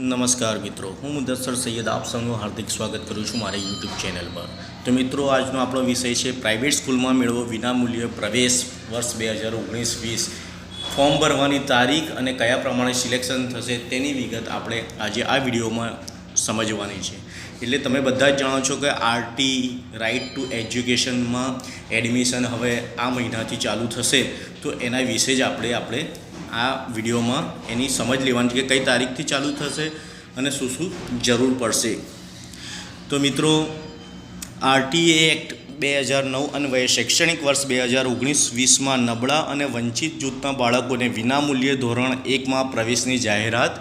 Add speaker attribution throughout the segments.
Speaker 1: નમસ્કાર મિત્રો, હું મુદસ્સર સૈયદ આપ સૌનું હાર્દિક સ્વાગત કરું છું મારી યુટ્યુબ ચેનલ પર. તો મિત્રો, આજનો આપણો વિષય છે પ્રાઇવેટ સ્કૂલમાં મેળવો વિનામૂલ્ય પ્રવેશ વર્ષ બે હજાર ઓગણીસ વીસ. ફોર્મ ભરવાની તારીખ અને કયા પ્રમાણે સિલેક્શન થશે તેની વિગત આપણે આજે આ વિડીયોમાં સમજવાની છે. એટલે તમે બધા જ જાણો છો કે આરટી, રાઇટ ટુ એજ્યુકેશનમાં એડમિશન હવે આ મહિનાથી ચાલુ થશે. તો એના વિશે જ આપણે આપણે આ વિડીયોમાં એની સમજ લેવાની છે કે કઈ તારીખથી ચાલુ થશે અને શું શું જરૂર પડશે. તો મિત્રો, આરટીએ એક્ટ બે હજાર નવ અન્વયે શૈક્ષણિક વર્ષ બે હજાર ઓગણીસ વીસમાં નબળા અને વંચિત જૂથના બાળકોને વિનામૂલ્યે ધોરણ એકમાં પ્રવેશની જાહેરાત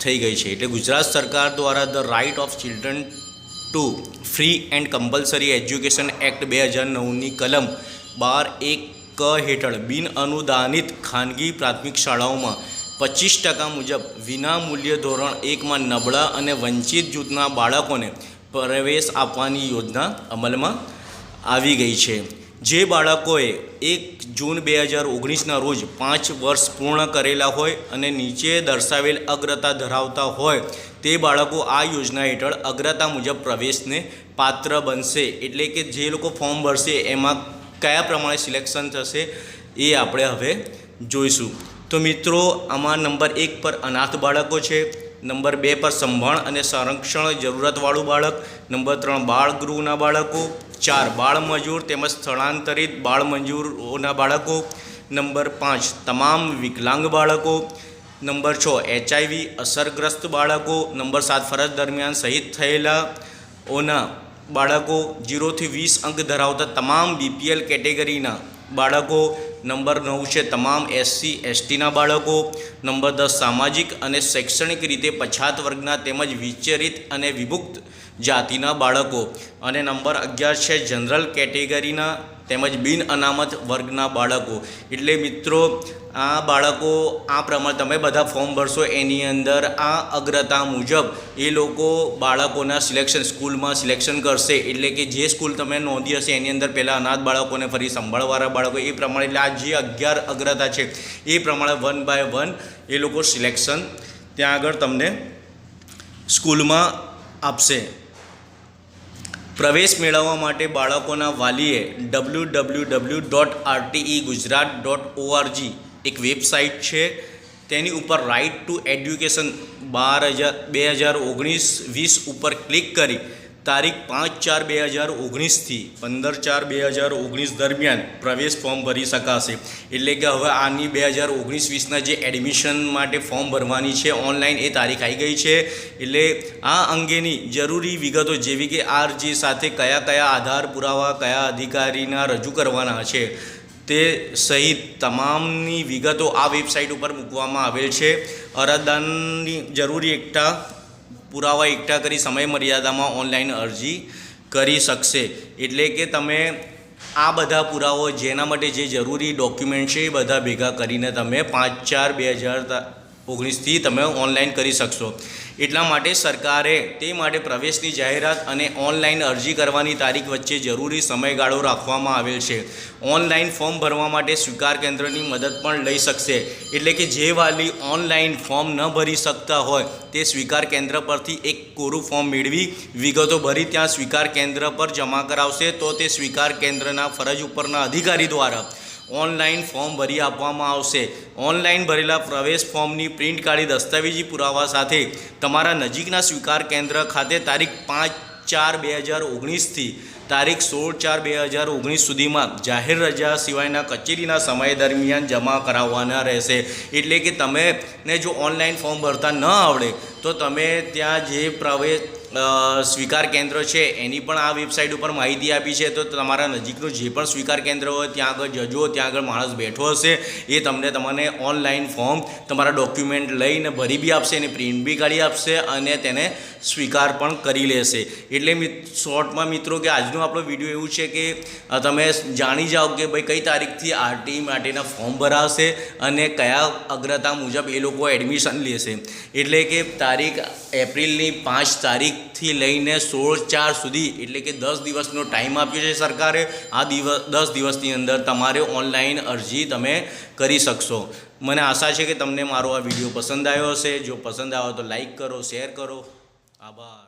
Speaker 1: થઈ ગઈ છે. એટલે ગુજરાત સરકાર દ્વારા the right of children to free and compulsory education act બે હજાર નવની કલમ બાર એક ક હેઠળ બિન અનુદાનિત ખાનગી પ્રાથમિક શાળાઓમાં પચીસ ટકા મુજબ વિનામૂલ્ય ધોરણ એકમાં નબળા અને વંચિત જૂથના બાળકોને પ્રવેશ આપવાની યોજના અમલમાં આવી ગઈ છે. જે બાળકોએ એક જૂન બે હજાર ઓગણીસના રોજ પાંચ વર્ષ પૂર્ણ કરેલા હોય અને નીચે દર્શાવેલ અગ્રતા ધરાવતા હોય તે બાળકો આ યોજના હેઠળ અગ્રતા મુજબ પ્રવેશને પાત્ર બનશે. એટલે કે જે લોકો ફોર્મ ભરશે એમાં કયા પ્રમાણે સિલેક્શન થશે એ આપણે હવે જોઈશું. તો મિત્રો, આમાં નંબર એક પર અનાથ બાળકો છે, નંબર બે પર સંભાળ અને સંરક્ષણ જરૂરતવાળું બાળક, નંબર ત્રણ બાળ ગૃહના બાળકો, ચાર બાળ મજૂર તેમજ સ્થળાંતરિત બાળ મજૂરોના બાળકો, નંબર પાંચ તમામ વિકલાંગ બાળકો, નંબર છ એચઆઈવી અસરગ્રસ્ત બાળકો, નંબર સાત ફરજ દરમિયાન શહીદ થયેલાઓના બાળકો જીરોથી વીસ અંક ધરાવતા તમામ બીપીએલ કેટેગરીના બાળકો, નંબર નવ છે તમામ એસસી એસટીના બાળકો, નંબર દસ સામાજિક અને શૈક્ષણિક રીતે પછાત વર્ગના તેમજ વિચરિત અને વિભુક્ત જાતિના બાળકો અને નંબર અગિયાર છે જનરલ કેટેગરીના તેમજ બિન અનામત વર્ગના બાળકો. એટલે મિત્રો, આ બાળકો આ પ્રમાણે તમે બધા ફોર્મ ભરશો. એની અંદર આ અગ્રતા મુજબ એ લોકો બાળકોના સિલેક્શન સ્કૂલમાં સિલેક્શન કરશે. એટલે કે જે સ્કૂલ તમે નોંધી હશે એની અંદર પહેલાં અનાથ બાળકોને ફરી સંભાળવાળા બાળકો, એ પ્રમાણે એટલે આ જે અગિયાર અગ્રતા છે, એ પ્રમાણે વન બાય વન એ લોકો સિલેક્શન ત્યાં આગળ તમને સ્કૂલમાં આપશે. પ્રવેશ મેળવવા માટે બાળકોના વાલીએ W W W dot RTE Gujarat dot ORG એક વેબસાઇટ છે. તેની ઉપર રાઇટ ટુ એડ્યુકેશન બાર હજાર બે હજાર ઓગણીસ વીસ ઉપર ક્લિક કરી તારીખ પાંચ ચાર બે હજાર ઓગણીસથી પંદર ચાર બે હજાર ઓગણીસ દરમિયાન પ્રવેશ ફોર્મ ભરી શકાશે. એટલે કે હવે આની બે હજાર ઓગણીસ વીસના જે એડમિશન માટે ફોર્મ ભરવાની છે, ઓનલાઈન એ તારીખ આવી ગઈ છે. એટલે આ અંગેની જરૂરી વિગતો જેવી કે આરજી સાથે કયા કયા આધાર પુરાવા કયા અધિકારીના રજૂ કરવાના છે, તે સહિત તમામની વિગતો આ વેબસાઇટ ઉપર મૂકવામાં આવેલ છે. અરજદારની જરૂરી એકઠા પુરાવા એકઠા કરી સમય મર્યાદામાં ઓનલાઈન અરજી કરી શકશે. એટલે કે તમે આ બધા પુરાવો જેના માટે જે જરૂરી ડોક્યુમેન્ટ છે એ બધા ભેગા કરીને તમે પાંચ ચાર બે હજાર ઓગણીસથી તમે ઓનલાઈન કરી શકશો. એટલા માટે સરકારે તે માટે પ્રવેશની જાહેરાત અને ઓનલાઈન અરજી કરવાની તારીખ વચ્ચે જરૂરી સમયગાળો રાખવામાં આવેલ છે. ઓનલાઈન ફોર્મ ભરવા માટે સ્વીકાર કેન્દ્રની મદદ પણ લઈ શકશે. એટલે કે જે વાલી ઓનલાઈન ફોર્મ ન ભરી શકતા હોય, તે સ્વીકાર કેન્દ્ર પરથી એક કોરું ફોર્મ મેળવી વિગતો ભરી ત્યાં સ્વીકાર કેન્દ્ર પર જમા કરાવશે તો તે સ્વીકાર કેન્દ્રના ફરજ ઉપરના અધિકારી દ્વારા ઓનલાઈન ફોર્મ ભરી આપવામાં આવશે. ઓનલાઈન ભરેલા પ્રવેશ ફોર્મની પ્રિન્ટ કાઢી દસ્તાવેજી પુરાવા સાથે તમારા નજીકના સ્વીકાર કેન્દ્ર ખાતે તારીખ પાંચ ચાર બે હજાર ઓગણીસથી તારીખ સોળ ચાર બે હજાર ઓગણીસ સુધીમાં જાહેર રજા સિવાયના કચેરીના સમય દરમિયાન જમા કરાવવાના રહેશે. એટલે કે તમે ને જો ઓનલાઈન ફોર્મ ભરતા ન આવડે, તો તમે ત્યાં જે પ્રવેશ સ્વીકાર કેન્દ્ર છે, એની પણ આ વેબસાઇટ ઉપર માહિતી આપી છે. તો તમારા નજીકનું જે પણ સ્વીકાર કેન્દ્ર હોય, ત્યાં આગળ જજો, ત્યાં આગળ માણસ બેઠો હશે. એ તમને તમને ઓનલાઈન ફોર્મ તમારા ડોક્યુમેન્ટ લઈને ભરી બી આપશે અને પ્રિન્ટ બી કાઢી આપશે અને તેને સ્વીકાર પણ કરી લેશે. એટલે શોર્ટમાં મિત્રો કે આજનો આપણો વીડિયો એવું છે કે તમે જાણી જાઓ કે ભાઈ કઈ તારીખથી આરટી માટેના ફોર્મ ભરાશે અને કયા અગ્રતા મુજબ એ લોકો એડમિશન લેશે. એટલે કે તારીખ એપ્રિલની પાંચ તારીખથી લઈને સોળ ચાર સુધી, એટલે કે દસ દિવસનો ટાઈમ આપ્યો છે સરકારે. આ દિવસ, દસ દિવસની અંદર તમારે ઓનલાઈન અરજી તમે કરી શકશો. મને આશા છે કે તમને મારો આ વીડિયો પસંદ આવ્યો હશે. જો પસંદ આવ્યો તો લાઈક કરો શેર કરો. આભાર.